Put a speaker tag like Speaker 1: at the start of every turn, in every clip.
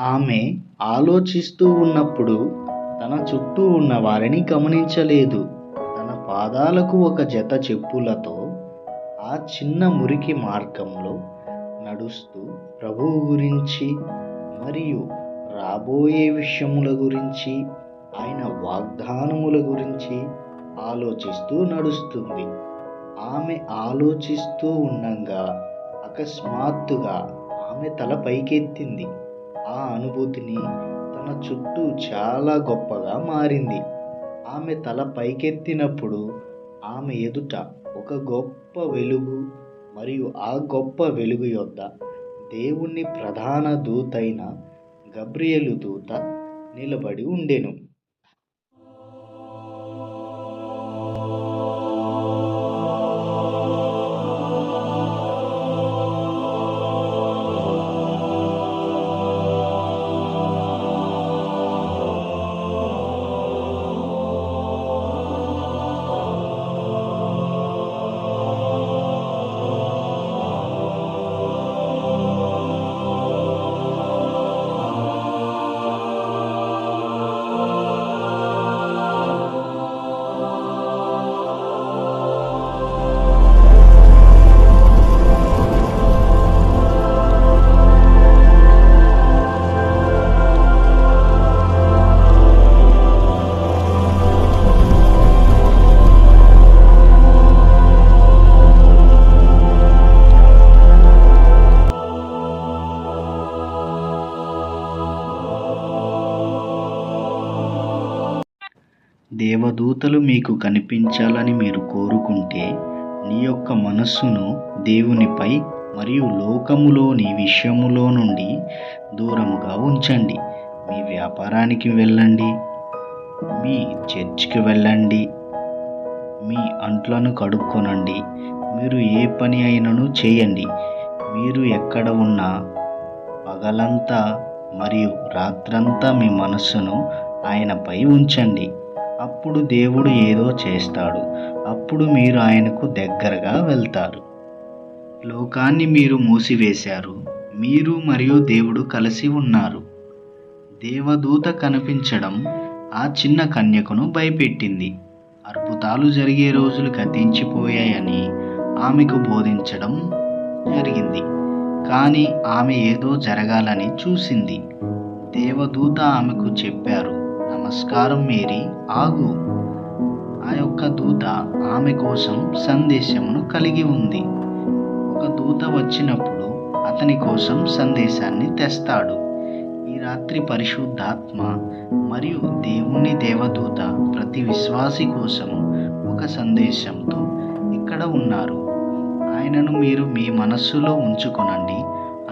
Speaker 1: ఆమె ఆలోచిస్తూ ఉన్నప్పుడు తన చుట్టూ ఉన్న వారిని గమనించలేదు. తన పాదాలకు ఒక జత చెప్పులతో ఆ చిన్న మురికి మార్గంలో నడుస్తూ ప్రభువు గురించి మరియు రాబోయే విషయముల గురించి ఆయన వాగ్దానముల గురించి ఆలోచిస్తూ నడుస్తుంది. ఆమె ఆలోచిస్తూ ఉండంగా అకస్మాత్తుగా ఆమె తల పైకెత్తింది. ఆ అనుభూతిని తన చుట్టూ చాలా గొప్పగా మారింది. ఆమె తల పైకెత్తినప్పుడు ఆమె ఎదుట ఒక గొప్ప వెలుగు మరియు ఆ గొప్ప వెలుగు యొద్ద దేవుని ప్రధాన దూతైన గబ్రియలు దూత నిలబడి ఉండెను. దేవదూతలు మీకు కనిపించాలని మీరు కోరుకుంటే నీ యొక్క మనస్సును దేవునిపై మరియు లోకములోని విషయములో నుండి దూరముగా ఉంచండి. మీ వ్యాపారానికి వెళ్ళండి. మీ చర్చికి వెళ్ళండి. మీ అంట్లను కడుక్కొనండి. మీరు ఏ పని అయినను చేయండి. మీరు ఎక్కడ ఉన్నా పగలంతా మరియు రాత్రంతా మీ మనస్సును ఆయనపై ఉంచండి. అప్పుడు దేవుడు ఏదో చేస్తాడు. అప్పుడు మీరు ఆయనకు దగ్గరగా వెళ్తారు. లోకాన్ని మీరు మూసివేశారు. మీరు మరియు దేవుడు కలిసి ఉన్నారు. దేవదూత కనిపించడం ఆ చిన్న కన్యకును భయపెట్టింది. అద్భుతాలు జరిగే రోజులు గతించిపోయాయని ఆమెకు బోధించడం జరిగింది. కానీ ఆమె ఏదో జరగాలని చూసింది. దేవదూత ఆమెకు చెప్పారు నమస్కారం మేరీ ఆగు. ఆ యొక్క దూత ఆమె కోసం సందేశమును కలిగి ఉంది. ఒక దూత వచ్చినప్పుడు అతని కోసం సందేశాన్ని తెస్తాడు. ఈ రాత్రి పరిశుద్ధాత్మ మరియు దేవుని దేవదూత ప్రతి విశ్వాసి కోసం ఒక సందేశంతో ఇక్కడ ఉన్నారు. ఆయనను మీరు మీ మనస్సులో ఉంచుకొనండి.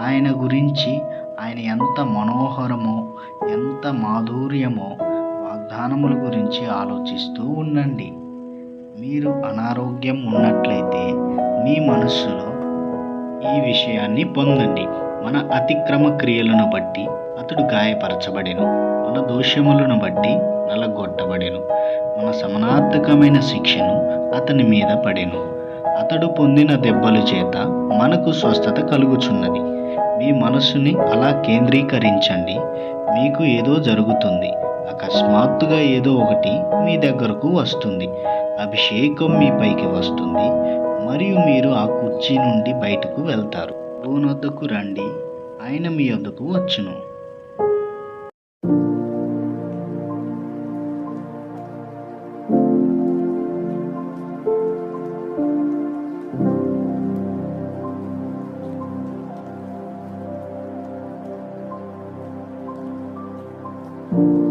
Speaker 1: ఆయన గురించి ఆయన ఎంత మనోహరమో ఎంత మాధుర్యమో దానముల గురించి ఆలోచిస్తూ ఉండండి. మీరు అనారోగ్యం ఉన్నట్లయితే మీ మనస్సులో ఈ విషయాన్ని పొందండి. మన అతిక్రమ క్రియలను బట్టి అతడు గాయపరచబడెను. మన దోషములను బట్టి నలగొట్టబడెను. మన సమానార్థకమైన శిక్షను అతని మీద పడెను. అతడు పొందిన దెబ్బలు చేత మనకు స్వస్థత కలుగుచున్నది. మీ మనస్సుని అలా కేంద్రీకరించండి. మీకు ఏదో జరుగుతుంది. అకస్మాత్తుగా ఏదో ఒకటి మీ దగ్గరకు వస్తుంది. అభిషేకం మీ పైకి వస్తుంది. మరియు మీరు ఆ కుర్చీ నుండి బయటకు వెళ్తారు. వద్దకు రండి. ఆయన మీ వద్దకు వచ్చును.
Speaker 2: thank you